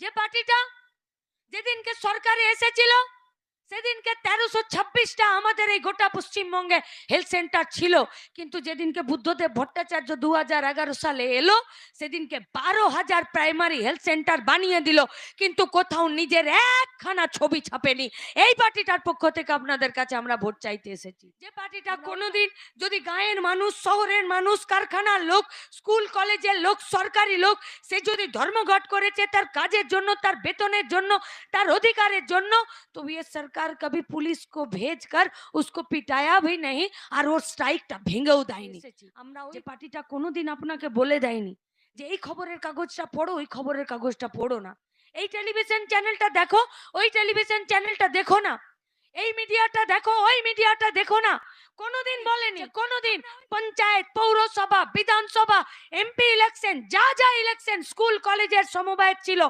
যে পার্টিটা যেদিনকে সরকারে এসেছিল সেদিনকে তেরোশো ছাব্বিশটা আমাদের এই গোটা পশ্চিমবঙ্গে হেলথ সেন্টার ছিল। কিন্তু যেদিনকে বুদ্ধদেব ভট্টাচার্য দু হাজার এগারো সালে এলো সেদিনকে বারো হাজার প্রাইমারি হেলথ সেন্টার বানিয়ে দিল। কিন্তু কোথাও নিজের একখানা ছবি ছাপেনি। এই পার্টিটার পক্ষ থেকে আপনাদের কাছে আমরা ভোট চাইতে এসেছি। যে পার্টিটা কোনোদিন যদি গাঁয়ের মানুষ শহরের মানুষ কারখানার লোক স্কুল কলেজের লোক সরকারি লোক সে যদি ধর্মঘট করেছে তার কাজের জন্য তার বেতনের জন্য তার অধিকারের জন্য তো ये सरकार कभी पुलिस को भेजकर उसको पिटाया भी नहीं আর ওর স্ট্রাইকটা ভেঙেও দেয়নি আমরা ওই পার্টিটা কোনোদিন আপনাকে বলে দেয়নি যে এই খবরের কাগজটা পড়ো ওই খবরের কাগজটা পড়ো না এই টেলিভিশন চ্যানেলটা দেখো ওই টেলিভিশন চ্যানেলটা দেখো না এই মিডিয়াটা দেখো ওই মিডিয়াটা দেখো না কোনোদিন বলেনি কোনোদিন পঞ্চায়েত পৌরসভা বিধানসভা এমপি ইলেকশন যা যা ইলেকশন স্কুল কলেজের সমবায় ছিল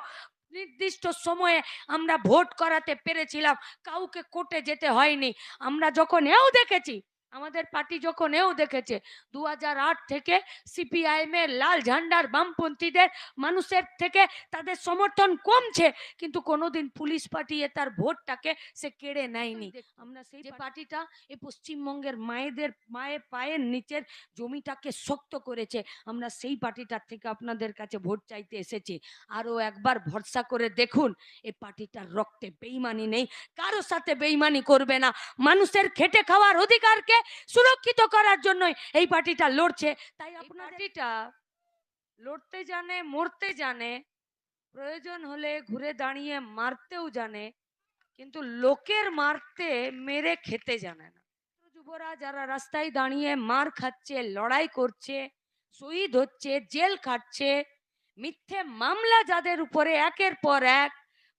নির্দিষ্ট সময়ে আমরা ভোট করাতে পেরেছিলাম কাউকে কোর্টে যেতে হয়নি। আমরা যখন এও দেখেছি আমাদের পার্টি যখন এও দেখেছে দু হাজার আট থেকে সিপিআইএম এর লাল ঝান্ডার বামপন্থীদের মানুষের থেকে তাদের সমর্থন কমছে কিন্তু কোনোদিন পুলিশ পাঠিয়ে তার ভোটটাকে সে কেড়ে নেয়নি। আমরা সেই যে পার্টিটা এই পশ্চিমবঙ্গের মায়েদের মায়ের পায়ের নিচের জমিটাকে শক্ত করেছে। আমরা সেই পার্টিটার থেকে আপনাদের কাছে ভোট চাইতে এসেছি। আরও একবার ভরসা করে দেখুন এই পার্টিটার রক্তে বেইমানি নেই কারও সাথে বেইমানি করবে না। মানুষের খেটে খাওয়ার অধিকারকে সুরক্ষিত করার জন্যই এই পার্টিটা লড়ছে। তাই আপনার পার্টিটা লড়তে জানে মরতে জানে প্রয়োজন হলে ঘুরে দাঁড়িয়ে মারতেও জানে কিন্তু লোকের মারতে মেরে খেতে জানে না। যুবরা যারা রাস্তায় দাঁড়িয়ে মার খাচ্ছে লড়াই করছে শহীদ হচ্ছে জেল খাটছে মিথ্যে মামলা যাদের উপরে একের পর এক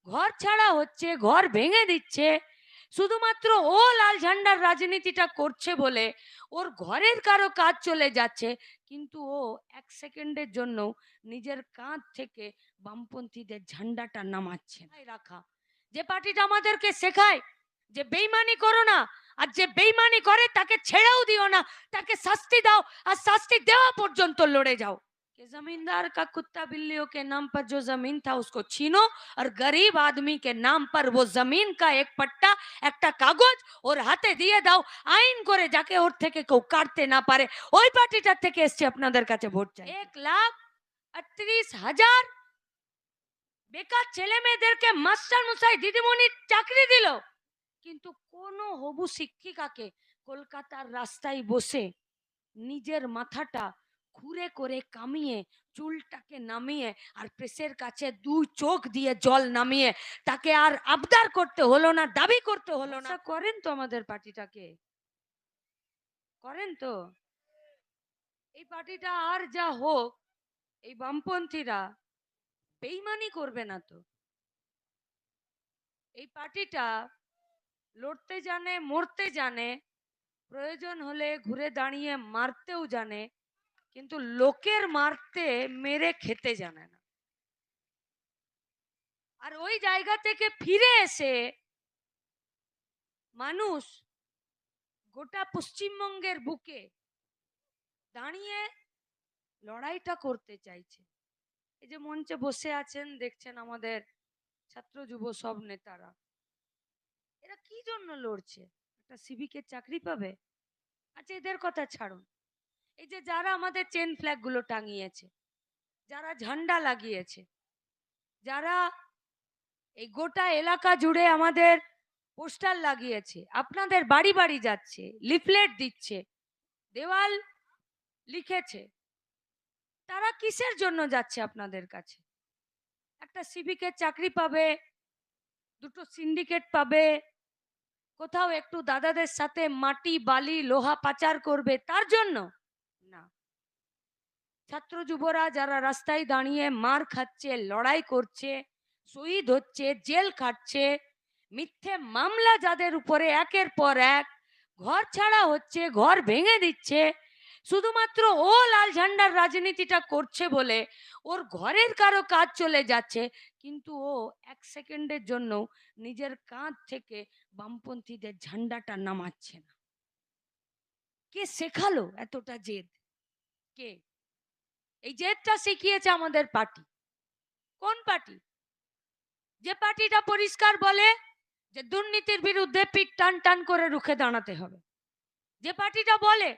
ঘর ছাড়া হচ্ছে ঘর ভেঙে দিচ্ছে শুধুমাত্র ও লাল ঝান্ডার রাজনীতিটা করছে বলে ওর ঘরের কারও কাজ চলে যাচ্ছে কিন্তু ও এক সেকেন্ডের জন্য নিজের কাঁধ থেকে বামপন্থীদের ঝান্ডাটা নামাচ্ছে। রাখা। যে পার্টিটা আমাদেরকে শেখায় যে বেইমানি করো না আর যে বেইমানি করে তাকে ছেড়েও দিও না তাকে শাস্তি দাও আর শাস্তি দেওয়া পর্যন্ত লড়ে যাও। कि जमींदार का कुत्ता बिल्लियों के नाम पर जो जमीन था उसको छीनो और गरीब आदमी के नाम पर वो जमीन का एक पट्टा একটা কাগজ ওর হাতে দিয়ে দাও আইন করে যাকে ওর থেকে কেউ কাটতে না পারে ওই পার্টিটার থেকে এসছে আপনাদের কাছে ভোট চাই এক লাখ আটত্রিশ হাজার বেকার ছেলে মেয়েদেরকে মাস্টার মশাই দিদিমণি চাকরি দিল কিন্তু কোন হবু শিক্ষিকাকে কলকাতার রাস্তায় বসে নিজের মাথাটা খুঁড়ে করে কামিয়ে চুলটাকে নামিয়ে আর প্রেসের কাছে দুই চোখ দিয়ে জল নামিয়ে তাকে আর আবদার করতে হলো না, দাবি করতে হলো না। করেন তো আমাদের পার্টিটাকে। করেন তো। এই পার্টিটা আর যা হোক, এই বামপন্থীরা বেইমানি করবে না তো। এই পার্টিটা লড়তে জানে, মরতে জানে, প্রয়োজন হলে ঘুরে দাঁড়িয়ে মারতেও জানে কিন্তু লোকের মারতে মেরে খেতে জানে না। আর ওই জায়গা থেকে ফিরে এসে মানুষ গোটা পশ্চিমবঙ্গের বুকে দাঁড়িয়ে লড়াইটা করতে চাইছে। এই যে মঞ্চে বসে আছেন, দেখছেন আমাদের ছাত্র যুব সব নেতারা। এরা কি জন্য লড়ছে? একটা সিভিকের চাকরি পাবে? আচ্ছা এদের কথা ছাড়ুন। এই যে যারা আমাদের চেন ফ্ল্যাগগুলো টাঙিয়েছে, যারা ঝান্ডা লাগিয়েছে, যারা এই গোটা এলাকা জুড়ে আমাদের পোস্টার লাগিয়েছে, আপনাদের বাড়ি বাড়ি যাচ্ছে লিফলেট দিচ্ছে, দেওয়াল লিখেছে, তারা কিসের জন্য যাচ্ছে আপনাদের কাছে? একটা সিভিকের চাকরি পাবে, দুটো সিন্ডিকেট পাবে, কোথাও একটু দাদাদের সাথে মাটি, বালি, লোহা পাচার করবে, তার জন্য ছাত্র যুবরা যারা রাস্তায় দাঁড়িয়ে মার খাচ্ছে, লড়াই করছে, শহীদ হচ্ছে, জেল খাটছে, মিথ্যে মামলা যাদের উপরে একের পর এক ঘর ছাড়া হচ্ছে, ঘর ভেঙে দিচ্ছে, শুধুমাত্র ও লাল ঝান্ডার রাজনীতিটা করছে বলে ওর ঘরের কারও কাজ চলে যাচ্ছে, কিন্তু ও এক সেকেন্ডের জন্য নিজের কাঁধ থেকে বামপন্থীদের ঝান্ডাটা নামাচ্ছে না। কে শেখালো এতটা জেদ? কে? এই জেদটা শিখিয়েছে আমাদের পার্টি। কোন পার্টি? যে পার্টিটা পরিষ্কার বলে যে দুর্নীতির বিরুদ্ধে পিঠ টান টান করে রুখে দাঁড়াতে হবে। যে পার্টিটা বলে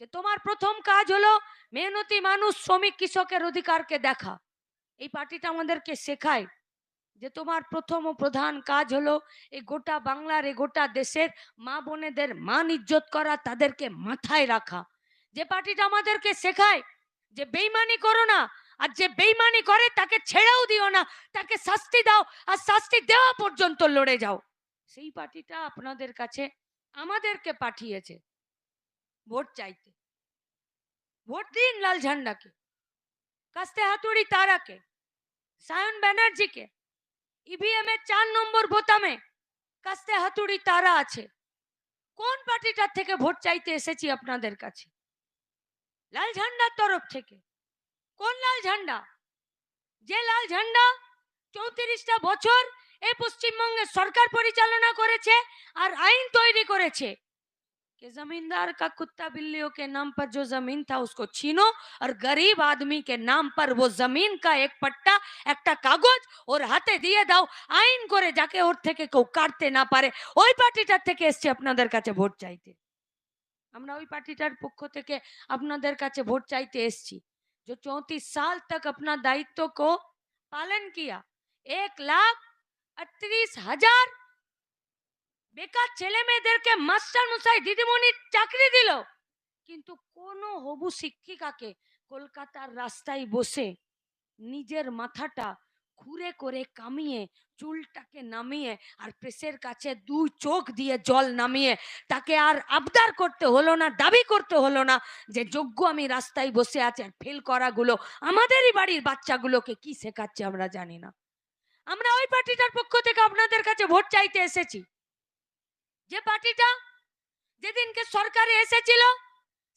যে তোমার প্রথম কাজ হলো মেহনতি মানুষ শ্রমিক কৃষকের অধিকারকে দেখা। এই পার্টিটা আমাদেরকে শেখায় যে তোমার প্রথম ও প্রধান কাজ হলো এই গোটা বাংলার, এই গোটা দেশের মা বোনেদের মান ইজ্জত করা, তাদেরকে মাথায় রাখা। যে পার্টিটা আমাদেরকে শেখায় যে বেইমানি করো না, আর যে বেইমানি করে তাকে ছেড়েও দিও না, তাকে শাস্তি দাও, আর শাস্তি দেওয়া পর্যন্ত লড়ে যাও। সেই পার্টিটা আপনাদের কাছে আমাদেরকে পাঠিয়েছে ভোট চাইতে। ভোট দিন লাল ঝান্ডাকে, কাস্তে হাতুড়ি তারাকে, সায়ন ব্যানার্জিকে, ইভিএম এর চার নম্বর বোতামে কাস্তে হাতুড়ি তারা আছে। কোন পার্টিটার থেকে ভোট চাইতে এসেছি আপনাদের কাছে? লাল ঝান্ডার তরফ থেকে কোন লাল ঝান্ডা যে লাল ঝান্ডা চৌত্রিশটা বছর এই পশ্চিমবঙ্গে সরকার পরিচালনা করেছে আর আইন তৈরি করেছে कि जमींदार का कुत्ता बिल्लियों के नाम पर जो जमीन था उसको छीनो और गरीब आदमी के नाम पर वो जमीन का एक पट्टा একটা কাগজ ওর হাতে দিয়ে দাও আইন করে যাকে ওর থেকে কেউ কাটতে না পারে ওই পার্টিটার থেকে এসছে আপনাদের কাছে ভোট চাইতে আমরা ওই পার্টিটার পক্ষ থেকে আপনাদের কাছে ভোট চাইতে এসছি जो चौंतीस साल तक अपना दायित्व को पालन किया एक लाख अड़तीस हजार বেকার ছেলে মেয়েদেরকে মাস্টার মশাই দিদিমণি চাকরি দিল কিন্তু কোনো হবু শিক্ষিকাকে কলকাতার রাস্তায় বসে নিজের মাথাটা ঘুরে করে কামিয়ে, চুলটাকে নামিয়ে আর প্রেসের কাছে দুই চোখ দিয়ে জল নামিয়ে তাকে আর আবদার করতে হলো না, দাবি করতে হলো না যে যোগ্য আমি রাস্তায় বসে আছি আর ফেল করাগুলো আমাদেরই বাড়ির বাচ্চাগুলোকে কি শেখাচ্ছে আমরা জানি না। আমরা ওই পার্টিটার পক্ষ থেকে আপনাদের কাছে ভোট চাইতে এসেছি। যে পার্টিটা যেদিনকে সরকারে এসেছিল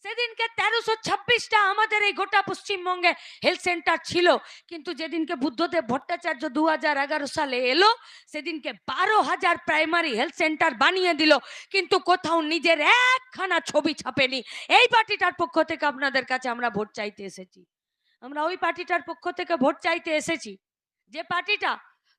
সেদিনকে তেরোশো ছাব্বিশটা আমাদের এই গোটা পশ্চিমবঙ্গে হেলথ সেন্টার ছিল। কিন্তু যেদিনকে বুদ্ধদেব ভট্টাচার্য দু হাজার এগারো সালে এলো, সেদিনকে বারো হাজার প্রাইমারি হেলথ সেন্টার বানিয়ে দিল। কিন্তু কোথাও নিজের একখানা ছবি ছাপেনি। এই পার্টিটার পক্ষ থেকে আপনাদের কাছে আমরা ভোট চাইতে এসেছি। আমরা ওই পার্টিটার পক্ষ থেকে ভোট চাইতে এসেছি। যে পার্টিটা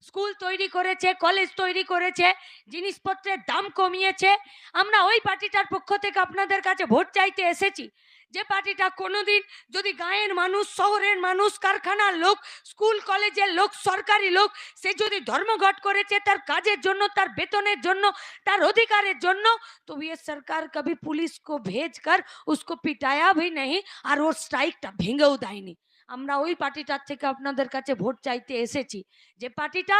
স্কুল তৈরি করেছে কলেজ তৈরি করেছে জিনিসপত্রের দাম কমিয়েছে আমরা ওই পার্টিটার পক্ষ থেকে আপনাদের কাছে ভোট চাইতে এসেছি যে পার্টিটা কোনোদিন যদি গাঁয়ের মানুষ শহরের মানুষ কারখানার লোক স্কুল কলেজের লোক সরকারি লোক সে যদি ধর্মঘট করেছে তার কাজের জন্য তার বেতনের জন্য তার অধিকারের জন্য তো ये सरकार कभी पुलिस को भेज कर उसको पिटाया भी नहीं আর ওর স্ট্রাইকটা ভেঙেও দেয়নি আমরা ওই পার্টিটার থেকে আপনাদের কাছে ভোট চাইতে এসেছি। যে পার্টিটা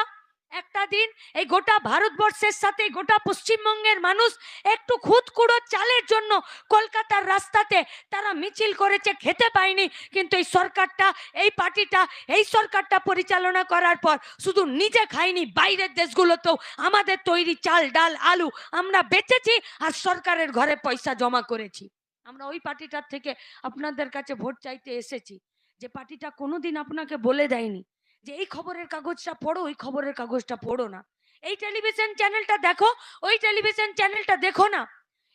একটা দিন এই গোটা ভারতবর্ষের সাথে, গোটা পশ্চিমবঙ্গের মানুষ একটু খুদকুড়ো চালের জন্য কলকাতার রাস্তাতে তারা মিছিল করেছে, খেতে পায়নি। কিন্তু এই সরকারটা, এই পার্টিটা, এই সরকারটা পরিচালনা করার পর শুধু নিজে খায়নি, বাইরের দেশগুলোতেও আমাদের তৈরি চাল, ডাল, আলু আমরা বেচেছি আর সরকারের ঘরে পয়সা জমা করেছি। আমরা ওই পার্টিটার থেকে আপনাদের কাছে ভোট চাইতে এসেছি। যে পার্টিটা কোনোদিন আপনাকে বলে দেয়নি যে এই খবরের কাগজটা পড়ো, ওই খবরের কাগজটা পড়ো না। এই টেলিভিশন চ্যানেলটা দেখো, ওই টেলিভিশন চ্যানেলটা দেখো না।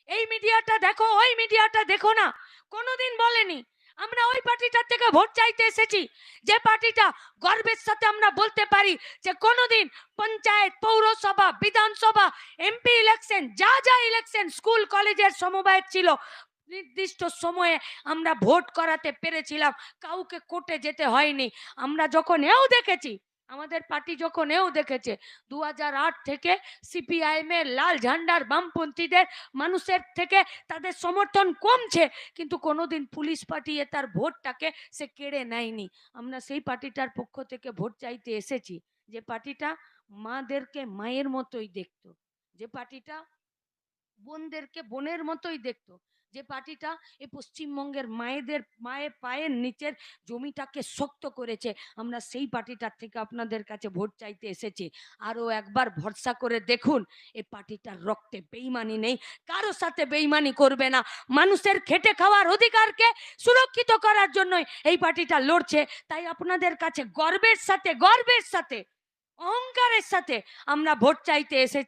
এই মিডিয়াটা দেখো, ওই মিডিয়াটা দেখো না। কোনোদিন বলেনি। আমরা ওই পার্টিটার থেকে ভোট চাইতে এসেছি যে পার্টিটা গর্বের সাথে আমরা বলতে পারি যে কোনোদিন পঞ্চায়েত, পৌরসভা, বিধানসভা, এমপি ইলেকশন, যা যা ইলেকশন, স্কুল, কলেজের সমবায় ছিল নির্দিষ্ট সময়ে আমরা ভোট করাতে পেরেছিলাম, কাউকে কোর্টে যেতে হয়নি। আমরা যখন এও দেখেছি, আমাদের পার্টি যখন এও দেখেছে দু হাজার আট থেকে সিপিআইএম এর লাল ঝান্ডার বামপন্থীদের, মানুষের থেকে তাদের সমর্থন কমছে, কিন্তু কোনোদিন পুলিশ পাঠিয়ে তার ভোটটাকে সে কেড়ে নেয়নি। আমরা সেই পার্টিটার পক্ষ থেকে ভোট চাইতে এসেছি, যে পার্টিটা মাদেরকে, মায়ের মতোই দেখতো, যে পার্টিটা বোনদেরকে, বোনের মতোই দেখতো। যে পার্টিটা এই পশ্চিমবঙ্গের মায়েদের মায়ের পায়ের নিচের জমিটাকে শক্ত করেছে, আমরা সেই পার্টিটার থেকে আপনাদের কাছে ভোট চাইতে এসেছি। আরও একবার ভরসা করে দেখুন এই পার্টিটার রক্তে বেইমানি নেই, কারও সাথে বেইমানি করবে না। মানুষের খেটে খাওয়ার অধিকারকে সুরক্ষিত করার জন্যই এই পার্টিটা লড়ছে। তাই আপনাদের কাছে গর্বের সাথে গর্বের সাথে, অহংকারের সাথে আমরা ভোট চাইতে এসেছি।